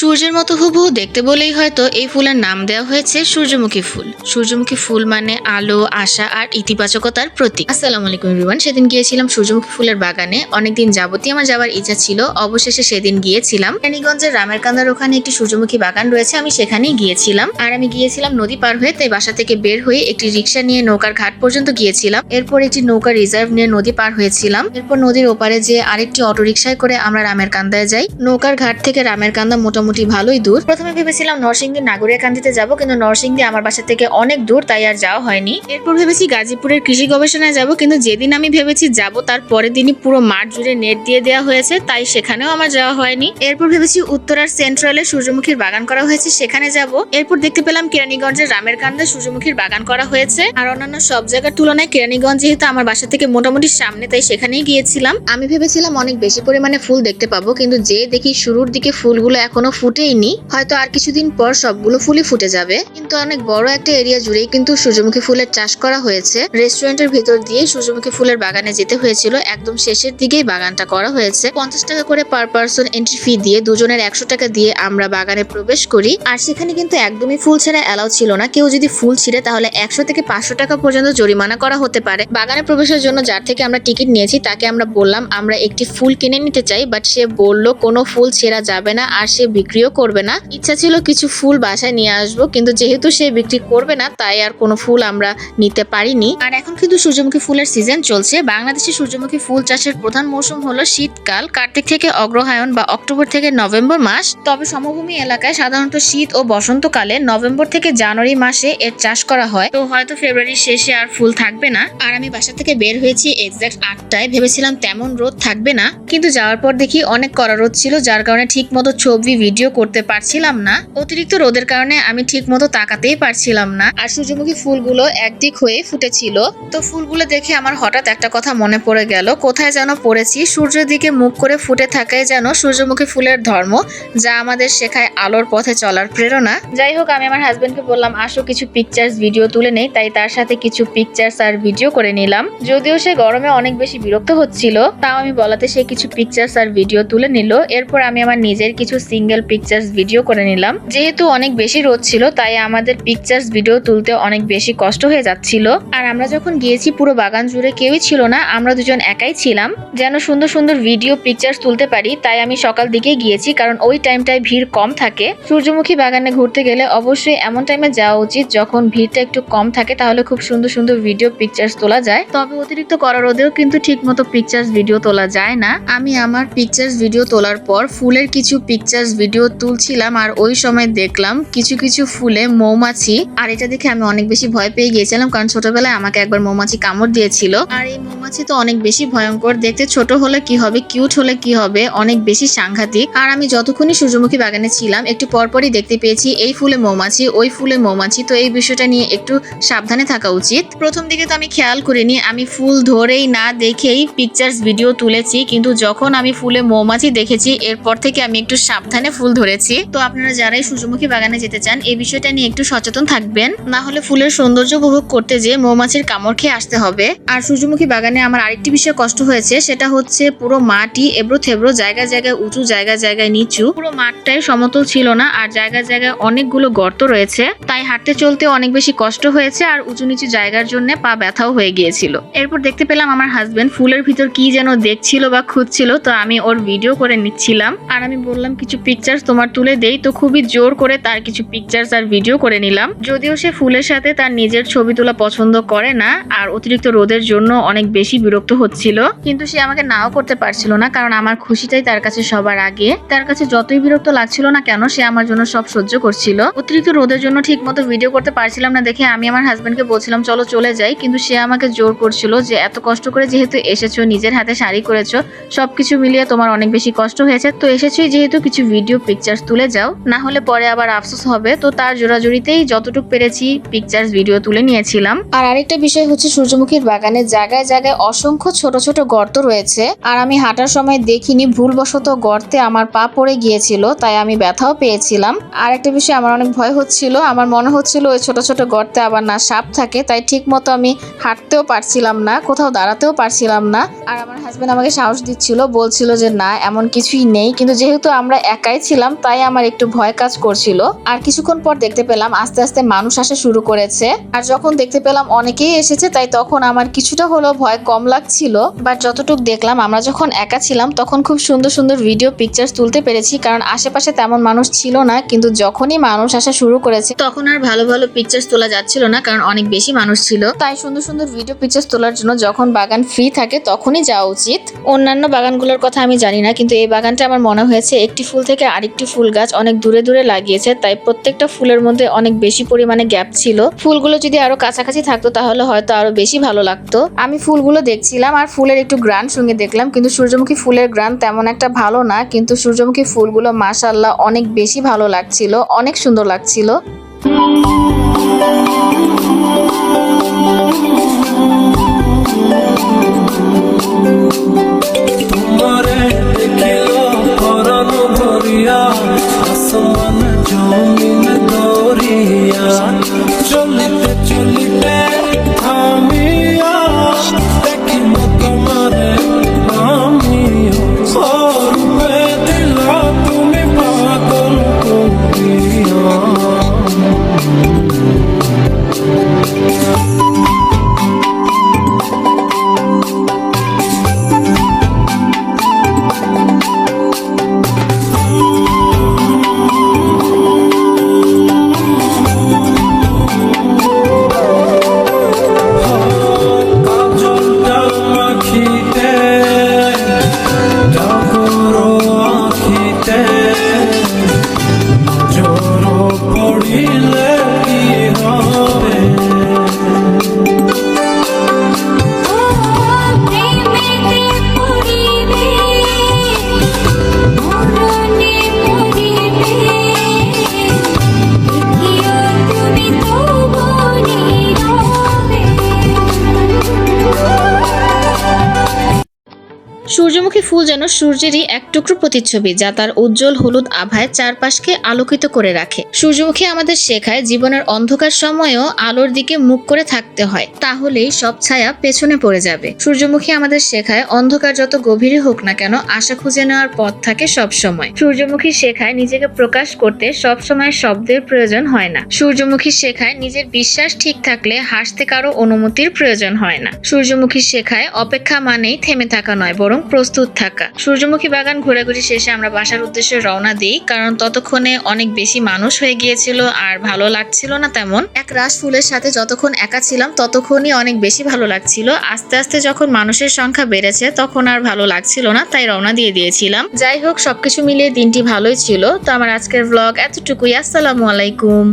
সূর্যের মতো হুবহু দেখতে বলেই হয়তো এই ফুলের নাম দেওয়া হয়েছে সূর্যমুখী ফুল। সূর্যমুখী ফুল মানে আলো, আশা আর ইতিবাচকতার প্রতীক। আসসালামু আলাইকুম এভরিওয়ান, সেদিন গিয়েছিলাম সূর্যমুখী ফুলের বাগানে। অনেকদিন যাবতীয় আমার যাওয়ার ইচ্ছা ছিল। অবশেষে সেদিন গিয়েছিলাম। রানীগঞ্জের রামের কান্দার ওখানে একটি সূর্যমুখী বাগান রয়েছে, আমি সেখানেই গিয়েছিলাম। আর আমি গিয়েছিলাম নদী পার হয়ে, তাই বাসা থেকে বের হয়ে একটি রিক্সা নিয়ে নৌকার ঘাট পর্যন্ত গিয়েছিলাম। এরপর একটি নৌকা রিজার্ভ নিয়ে নদী পার হয়েছিলাম। এরপর নদীর ওপারে যে আরেকটি অটো রিক্সায় করে আমরা রামের কান্দায় যাই। নৌকার ঘাট থেকে রামের কান্দা মোটামুটি ভালোই দূর। প্রথমে ভেবেছিলাম নরসিংদী নাগরিয়াকান্দিতে যাব, কিন্তু নরসিংদী আমার বাসা থেকে অনেক দূর, তাই আর যাওয়া হয়নি। এরপর ভেবেছি গাজীপুরের কৃষি গবেষণায় যাব, কিন্তু যেদিন আমি ভেবেছি যাব, তার পরের দিনই পুরো মাঠ জুড়ে নেট দিয়ে দেওয়া হয়েছে, তাই সেখানেও আমার যাওয়া হয়নি। এরপর ভেবেছি উত্তরার সেন্ট্রালে সূর্যমুখীর বাগান করা হয়েছে, সেখানে যাব। এরপর দেখতে পেলাম কেরানীগঞ্জের রামের কান্দে সূর্যমুখীর বাগান করা হয়েছে। আর অন্যান্য সব জায়গার তুলনায় কেরানীগঞ্জ যেহেতু আমার বাসা থেকে মোটামুটি সামনে, তাই সেখানেই গিয়েছিলাম। আমি ভেবেছিলাম অনেক বেশি পরিমাণে ফুল দেখতে পাবো, কিন্তু যে দেখি শুরুর দিকে ফুলগুলো এখনও ফুটেইনি হয়তো আর কিছুদিন পর সবগুলো ফুলই ফুটে যাবে। কিন্তু অনেক বড় একটা এরিয়া জুড়েই কিন্তু সূর্যমুখী ফুলের চাষ করা হয়েছে। রেস্টুরেন্টের ভিতর দিয়ে সূর্যমুখী ফুলের বাগানে যেতে হয়েছিল। একদম শেষের দিকেই বাগানটা করা হয়েছে। পঞ্চাশ টাকা করে পার পার্সন এন্ট্রি ফি দিয়ে দুজনের একশো টাকা দিয়ে আমরা বাগানে প্রবেশ করি। আর সেখানে কিন্তু একদমই ফুল ছাড়া অ্যালাউ ছিল না। কেউ যদি ফুল ছিঁড়ে, তাহলে একশো থেকে পাঁচশো টাকা পর্যন্ত জরিমানা করা হতে পারে। বাগানে প্রবেশের জন্য যার থেকে আমরা টিকিট নিয়েছি, তাকে আমরা বললাম, আমরা একটি ফুল কিনে নিতে চাই বাট সে বলল, কোনো ফুল ছেঁড়া যাবে না। আর সে বিক্রিও করবে না। ইচ্ছা ছিল কিছু ফুল বাসায় নিয়ে আসব, কিন্তু যেহেতু সে বিক্রি করবে না, তাই আর কোনো ফুল আমরা নিতে পারিনি। আর এখন কিন্তু সূর্যমুখী ফুলের সিজন চলছে। বাংলাদেশে সূর্যমুখী ফুল চাষের প্রধান মৌসুম হলো শীতকাল, কার্তিক থেকে অগ্রহায়ণ বা অক্টোবর থেকে নভেম্বর মাস। তবে সমভূমি এলাকায় সাধারণত শীত ও বসন্তকালে নভেম্বর থেকে জানুয়ারি মাসে এর চাষ করা হয়। তো হয়তো ফেব্রুয়ারির শেষে আর ফুল থাকবে না। আর আমি বাসা থেকে বের হয়েছি এক্সাক্ট আটটায়। ভেবেছিলাম তেমন রোদ থাকবে না। কিন্তু যাওয়ার পর দেখি অনেক কড়া রোদ ছিল, যার কারণে ঠিক মতো ছবি, ভিডিও করতে পারছিলাম না। অতিরিক্ত রোদের কারণে আমি ঠিক মতো তাকাতেই পারছিলাম না। আর সূর্যমুখী ফুলগুলো একদিক হয়ে ফুটেছিল। তো ফুলগুলো দেখে আমার হঠাৎ একটা কথা মনে পড়ে গেল। কোথায় যেন পড়েছি। সূর্যের দিকে মুখ করে ফুটে থাকাই যেন সূর্যমুখী ফুলের ধর্ম, যা আমাদের শেখায় আলোর পথে চলার প্রেরণা। যাই হোক, আমি আমার হাজবেন্ডকে বললাম, আসো কিছু পিকচার্স ভিডিও তুলে নেই। তাই তার সাথে কিছু পিকচার্স আর ভিডিও করে নিলাম। যদিও সে গরমে অনেক বেশি বিরক্ত হচ্ছিল, তাও আমি বলাতে সে কিছু পিকচার্স আর ভিডিও তুলে নিল। এরপর আমি আমার নিজের কিছু সিঙ্গেল পিকচার্স ভিডিও করে নিলাম। যেহেতু অনেক বেশি রোদ ছিল, তাই আমাদের পিকচার্স ভিডিও তুলতে অনেক বেশি কষ্ট হয়ে যাচ্ছিল। আর আমরা যখন গিয়েছি পুরো বাগান জুড়ে কেউই ছিল না, আমরা দুজন একাই ছিলাম। যেন সুন্দর সুন্দর ভিডিও পিকচার্স তুলতে পারি, তাই আমি সকাল দিকে গিয়েছি, কারণ ওই টাইমটায় ভিড় কম থাকে। সূর্যমুখী বাগানে ঘুরতে গেলে অবশ্যই এমন টাইমে যাওয়া উচিত, যখন ভিড়টা একটু কম থাকে, তাহলে খুব সুন্দর সুন্দর ভিডিও পিকচার্স তোলা যায়। তবে অতিরিক্ত করা রোদেও কিন্তু ঠিক মতো পিকচার্স ভিডিও তোলা যায় না। আমি আমার পিকচার্স ভিডিও তোলার পর ফুলের কিছু পিকচার্স ভিডিও তুলছিলাম আর ওই সময় দেখলাম কিছু কিছু ফুলে মৌমাছি। আর এটা দেখে আমি অনেক বেশি ভয় পেয়ে গিয়েছিলাম কারণ ছোটবেলায় আমাকে একবার মৌমাছি কামড় দিয়েছিল। আর এই মৌমাছি তো অনেক বেশি ভয়ঙ্কর। দেখতে ছোট হলে কি হবে কিউট হলে কি হবে, অনেক বেশি সাংঘাতিক। আর আমি যতক্ষণই সূর্যমুখী বাগানে ছিলাম, একটু পরপরই দেখতে পেয়েছি এই ফুলে মৌমাছি, ওই ফুলে মৌমাছি। তো এই বিষয়টা নিয়ে একটু সাবধানে থাকা উচিত। প্রথম দিকে তো আমি খেয়াল করিনি, আমি ফুল ধরেই না দেখেই পিকচার্স ভিডিও তুলেছি। কিন্তু যখন আমি ফুলে মৌমাছি দেখেছি, এরপর থেকে আমি একটু সাবধানে ফুল ধরেছি। তো আপনারা যারাই সূর্যমুখী বাগানে যেতে চান, এই বিষয়টা নিয়ে একটু সচেতন থাকবেন। না হলে ফুলের সৌন্দর্য উপভোগ করতে যেয়ে মৌমাছির কামড় খেয়ে আসতে হবে। আর সূর্যমুখী বাগানে আমার আরেকটি বিষয় কষ্ট হয়েছে, সেটা হচ্ছে পুরো মাটি এবড়ো থেবড়ো, জায়গায় জায়গায় উঁচু, জায়গায় জায়গায় নিচু। পুরো মাঠটাই সমতল ছিল না, আর জায়গায় জায়গায় অনেকগুলো গর্ত রয়েছে। তাই হাঁটতে চলতে অনেক বেশি কষ্ট হয়েছে, আর উঁচু নিচু জায়গার জন্য পা ব্যথাও হয়ে গিয়েছিল। এরপর দেখতে পেলাম আমার হাজবেন্ড ফুলের ভিতর কি যেন দেখছিল বা খুঁজছিল, তো আমি ওর ভিডিও করে নিচ্ছিলাম। আর আমি বললাম, কিছু পিকচার্স তোমার তুলে দেই, তো খুবই জোর করে তার কিছু পিকচার্স আর ভিডিও করে নিলাম। যদিও সে ফুলের সাথে তার নিজের ছবি তোলা পছন্দ করে না, আর অতিরিক্ত রোদের জন্য অনেক বেশি বিরক্ত হচ্ছিল। কিন্তু সে আমাকে নাও করতে পারছিল না, কারণ আমার খুশিটাই তার কাছে সবার আগে। তার কাছে যতই বিরক্ত লাগছিল না কেন, সে আমার জন্য সব সহ্য করছিল। অতিরিক্ত রোদের জন্য ঠিক মতো ভিডিও করতে পারছিলাম না দেখে আমি আমার হাজবেন্ডকে বলছিলাম, চলো চলে যাই। কিন্তু সে আমাকে জোর করছিল যে, এত কষ্ট করে যেহেতু এসেছ, নিজের হাতে শাড়ি করেছ, সবকিছু মিলিয়ে তোমার অনেক বেশি কষ্ট হয়েছে। তো এসেছোই যেহেতু কিছু ভিডিও পিকচার্স তুলে যাও, না হলে পরে আবার আফসোস হবে। তো তার জোড়াজুড়িতেই যতটুকু পেরেছি পিকচার্স ভিডিও তুলে নিয়েছিলাম। আর আরেকটা বিষয় হচ্ছে সূর্যমুখীর বাগানে জায়গায় জায়গায় অসংখ্য ছোট ছোট গর্ত রয়েছে। আর আমি হাঁটার সময় দেখিনি, ভুলবশত গর্তে আমার পা পড়ে গিয়েছিল, তাই আমি ব্যথাও পেয়েছিলাম। আর একটা বিষয়, আমার অনেক ভয় হচ্ছিল। আমার মনে হচ্ছিল ওই ছোট ছোট গর্তে আবার না সাপ থাকে, তাই ঠিক মতো আমি হাঁটতেও পারছিলাম না, কোথাও দাঁড়াতেও পারছিলাম না। আর আমার হাজবেন্ড আমাকে সাহস দিচ্ছিল, বলছিল যে না, এমন কিছুই নেই। কিন্তু যেহেতু আমরা একাই ছিলাম তাই আমার একটু ভয় কাজ করছিল। আর কিছুক্ষণ পর দেখতে পেলাম আস্তে আস্তে মানুষ আসা শুরু করেছে। আর যখন দেখতে পেলাম অনেকেই এসেছে, তাই তখন আমার কিছুটা হলেও ভয় কম লাগছিল। বাট যতটুকু দেখলাম, আমরা যখন একা ছিলাম, তখন খুব সুন্দর সুন্দর ভিডিও পিকচার তুলতে পেরেছি। কারণ আশেপাশে তেমন মানুষ ছিল না, কিন্তু যখনই মানুষ আসা শুরু করেছে, তখন আর ভালো ভালো পিকচার তোলা যাচ্ছিল না, কারণ অনেক বেশি মানুষ ছিল। তাই সুন্দর সুন্দর ভিডিও পিকচার তোলার জন্য যখন বাগান ফ্রি থাকে, তখনই যাওয়া উচিত। অন্যান্য বাগানগুলোর কথা আমি জানি না, কিন্তু এই বাগানটা আমার মনে হয়েছে, একটি ফুল থেকে আরেকটি ফুল গাছ অনেক দূরে দূরে লাগিয়েছে, তাই প্রত্যেকটা ফুলের মধ্যে অনেক বেশি পরিমাণে গ্যাপ ছিল। ফুলগুলো যদি আরও কাছাকাছি থাকতো, তাহলে হয়তো আরও বেশি ভালো লাগতো। আমি ফুলগুলো দেখছিলাম আর ফুলের একটু গ্রান সঙ্গে দেখলাম, কিন্তু সূর্যমুখী ফুলের গ্রান তেমন একটা ভালো না, কিন্তু সূর্যমুখী ফুলগুলো মাশাল্লাহ অনেক বেশি ভালো লাগছিল, অনেক সুন্দর লাগছিল। Cümle সূর্যমুখী ফুল যেন সূর্যেরই এক টুকরো প্রতিচ্ছবি যা তার উজ্জ্বল হলুদ আভায় চারপাশকে আলোকিত করে রাখে। সূর্যমুখী আমাদের শেখায় জীবনের অন্ধকার সময়েও আলোর দিকে মুখ করে থাকতে হয়, তাহলেই সব ছায়া পেছনে পড়ে যাবে। সূর্যমুখী আমাদের শেখায় অন্ধকার যত গভীরই হোক না কেন আশা খুঁজে নেওয়ার পথ থাকে সব সময় সূর্যমুখী শেখায় নিজেকে প্রকাশ করতে সব সময় শব্দের প্রয়োজন হয় না। সূর্যমুখী শেখায় নিজের বিশ্বাস ঠিক থাকলে হাসতে কারও অনুমতির প্রয়োজন হয় না। সূর্যমুখী শেখায় অপেক্ষা মানেই থেমে থাকা নয়, বরং প্রস্তুত থাকা। সূর্যমুখী বাগান ঘোরাঘুরি শেষে আমরা বাসার উদ্দেশ্যে রওনা দিই, কারণ ততক্ষণে অনেক বেশি মানুষ হয়ে গিয়েছিল আর ভালো লাগছিল না তেমন। এক রাস ফুলের সাথে যতক্ষণ একা ছিলাম, ততক্ষণই অনেক বেশি ভালো লাগছিল। আস্তে আস্তে যখন মানুষের সংখ্যা বেড়েছে, তখন আর ভালো লাগছিল না, তাই রওনা দিয়ে দিয়েছিলাম। যাই হোক, সবকিছু মিলিয়ে দিনটি ভালোই ছিল। তো আমার আজকের ব্লগ এতটুকুই। আসসালামু আলাইকুম।